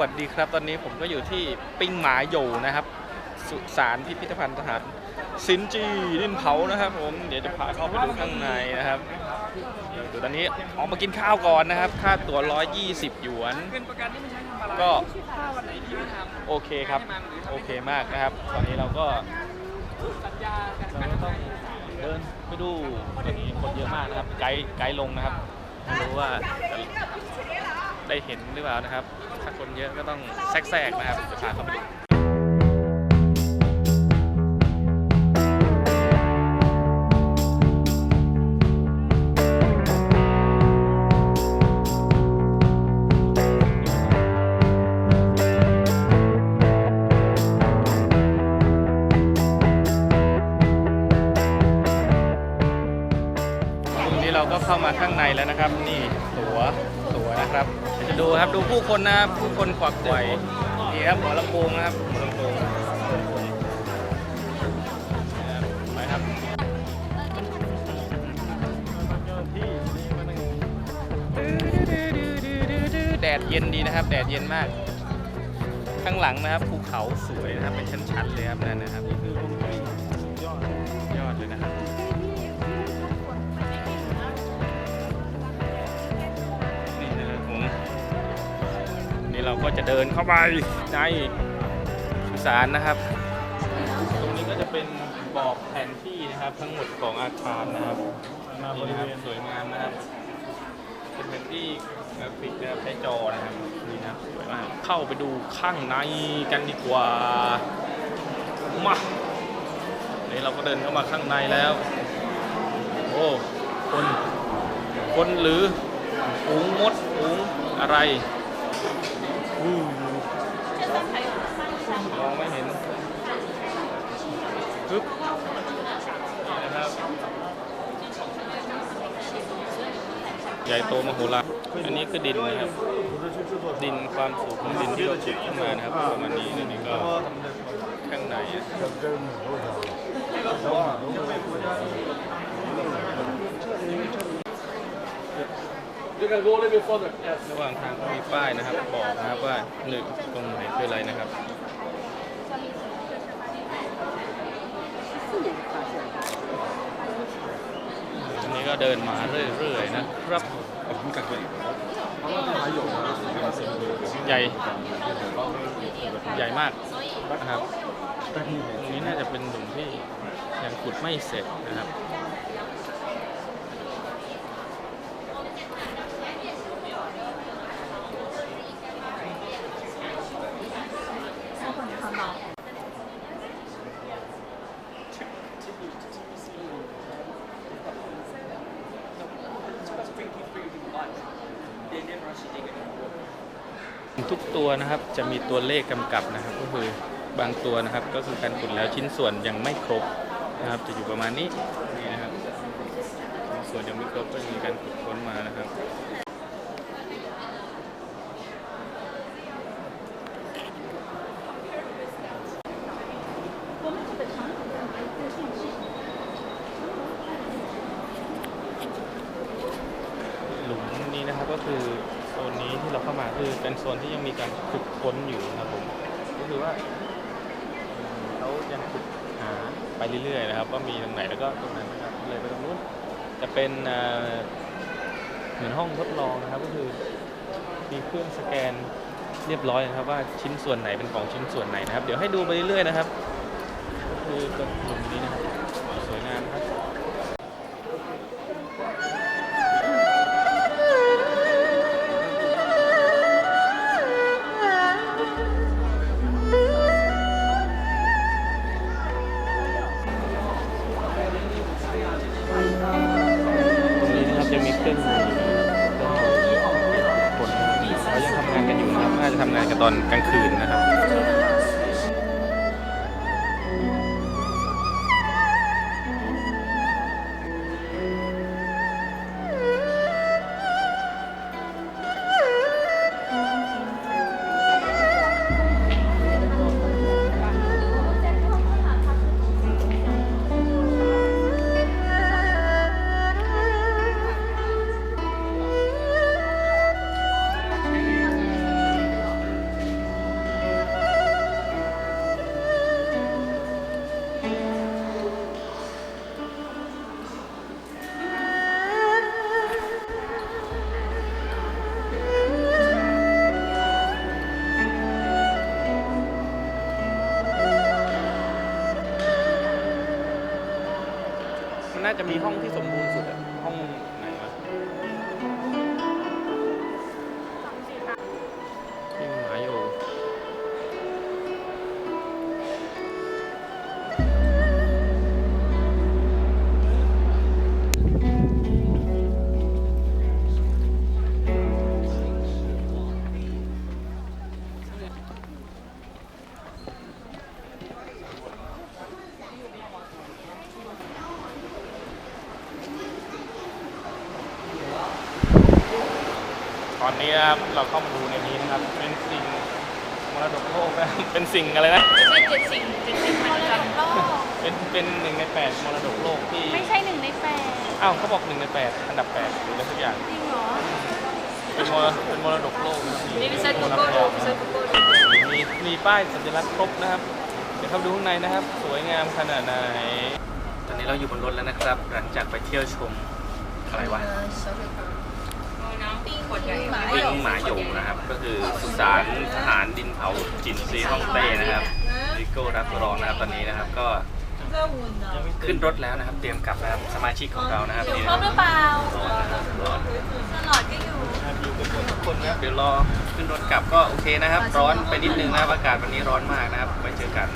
วัสดีครับ ตอนนี้ผมก็อยู่ที่ปิ้งหมาโยนะครับ สุสานพิพิธภัณฑ์ทหารสินจีดินเผานะครับ ผมเดี๋ยวจะพาเข้าไปดูข้างในนะครับเดี๋ยวตอนนี้ออกมากินข้าวก่อนนะครับ ค่าตั๋ว 120 หยวนเงินประกันนี่ไม่ใช่ทำอะไรก็ถ้าวันไหนที่ไม่ทำโอเคครับ โอเคมากนะครับ ตอนนี้เราก็เราก็ต้องเดินไปดูตอนนี้คนเยอะมากนะครับ ไกด์ไกด์ลงนะครับไม่รู้ว่าได้เห็นหรือเปล่านะครับ ถ้าคนเยอะก็ต้องแทรกๆนะครับจะพาเข้าไปดูตรงนี้เราก็เข้ามาข้างในแล้วนะครับ นี่ตั๋วตั๋วนะครับ จะดูครับดูผู้คนนะครับผู้คนขวักไขว่นี่ครับหัวลำโพงนะครับหัวลำโพงนะครับไปครับแดดเย็นดีนะครับ แดดเย็นมาก ข้างหลังนะครับภูเขาสวยนะครับเป็นชั้นๆเลยครับนั่นนะครับนี่คือยอดยอดเลยนะครับ เราก็จะเดินเข้าไปในสุสานนะครับ ตรงนี้ก็จะเป็นบอกแผนที่นะครับ ทั้งหมดของอาคารนะครับนี่นะครับสวยงามนะครับเป็นแผนที่กราฟิกนะครับใช้จอนะครับนี่นะสวยมากเข้าไปดูข้างในกันดีกว่ามานี่เราก็เดินเข้ามาข้างในแล้ว โอ้คนคนหรือฝูงมดฝูงอะไร มองไม่เห็นปึ๊บนะครับ ใหญ่โตมโหฬารอันนี้คือดินนะครับ ดินความสูงของดินที่เราขุดขึ้นมานะครับประมาณนี้นี่ก็ข้างใน ระหว่างทางก็มีป้ายนะครับ บอกนะครับว่าหนึ่งตรงไหนคืออะไรนะครับ อันนี้ก็เดินมาเรื่อยๆนะครับใหญ่ใหญ่มากนะครับตรงนี้น่าจะเป็นหลุมที่ยังขุดไม่เสร็จนะครับ ทุกตัวนะครับจะมีตัวเลขกำกับนะครับ ก็คือบางตัวนะครับก็คือการขุดแล้วชิ้นส่วนยังไม่ครบนะครับ จะอยู่ประมาณนี้นี่นะครับชิ้นส่วนยังไม่ครบก็จะมีการขุดค้นมานะครับหลุมนี้นะครับก็คือ ซนนี้ที่เราเข้ามาคือเป็นโซนที่ยังมีการขุดค้นอยู่นะครับผมก็คือว่าเขายังขุดหาไปเรื่อยๆนะครับว่ามีตรงไหนแล้วก็ตรงนั้นนะครับเลยไปตรงนู้นจะเป็นเหมือนห้องทดลองนะครับก็คือมีเครื่องสแกนเรียบร้อยนะครับว่าชิ้นส่วนไหนเป็นของชิ้นส่วนไหนนะครับ เดี๋ยวให้ดูไปเรื่อยๆนะครับ ก็คือตรงหลุมนี้นะครับ ตอนกลางคืนนะครับ จะมีห้องที่สมบูรณ์ อนนี้นะครับเราเข้ามาดูในนี้นะครับ เป็นสิ่งมรดกโลกนะ เป็นสิ่งอะไรนะ ไม่ใช่เจ็ดสิ่งเจ็ดสิ่งพันกันเป็นเป็นหนึ่งในแปดมรดกโลกที่ ไม่ใช่หนึ่งในแปดอ้าวเขาบอกหนึ่งในแปดอันดับแปดหรืออะไรสักอย่าง จริงเหรอ เป็นมรเป็นมรดกโลกนะครับนี่ไม่ใช่กูโก้ดูไม่ใช่กูโก้ดูมีมีป้ายสัญลักษณ์ครบนะครับ เดี๋ยวเข้าไปดูข้างในนะครับ สวยงามขนาดไหน ตอนนี้เราอยู่บนรถแล้วนะครับ หลังจากไปเที่ยวชมอะไรวะน้ำ ปิ้งขวดใหญ่วิ่งหมาโยงนะครับ ก็คือสุสานทหารดินเผาจินซีฮ่องเต้นะครับริโก้รับรองนะครับตอนนี้นะครับ ก็ขึ้นรถแล้วนะครับ เตรียมกลับนะครับสมาชิกของเรานะครับอยู่นี่ครบหรือเปล่าร้อนนะครับร้อนสลอดก็อยู่อยู่กันหมดทุกคนนะครับเดี๋ยวรอขึ้นรถกลับก็โอเคนะครับ ร้อนไปนิดนึงนะครับอากาศวันนี้ร้อนมากนะครับไว้เจอกัน